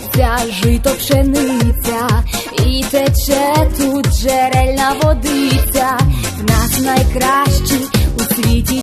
лється жито пшениця, і тече тут джерельна водиця, в нас найкращі у світі.